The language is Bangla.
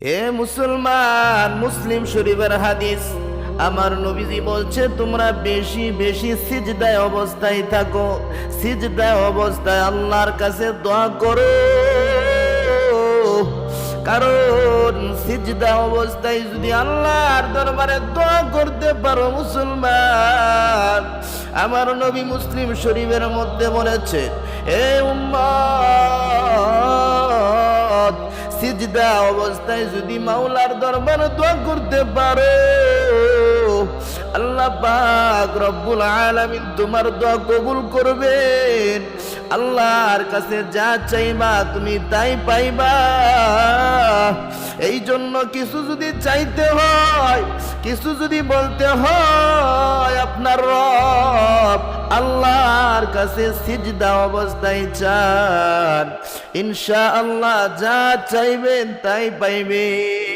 এ মুসলমান, মুসলিম শরীফের হাদিস, আমার নবীজি বলছে, তোমরা বেশি বেশি সিজদায় অবস্থায় থাকো। সিজদায় অবস্থায় আল্লাহর কাছে দোয়া করো। কারণ সিজদা অবস্থায় যদি আল্লাহর দরবারে দোয়া করতে পারো মুসলমান, আমার নবী মুসলিম শরীফের মধ্যে বলেছে, এ উম্মত সিজদা অবস্থায় যদি মাওলার দরবারে দোয়া করতে পারো, আল্লাহ পাক রব্বুল আলামিন তোমার দোয়া কবুল করবেন। আল্লাহর কাছে যা চাইবা তুমি তাই পাইবা। এই জন্য কিছু যদি চাইতে হয়, কিছু যদি বলতে হয়, আপনার রব আল্লাহর কাছে সিজদা অবস্থায় চান ইনশা আল্লাহ যা চাইবেন তাই পাইবেন।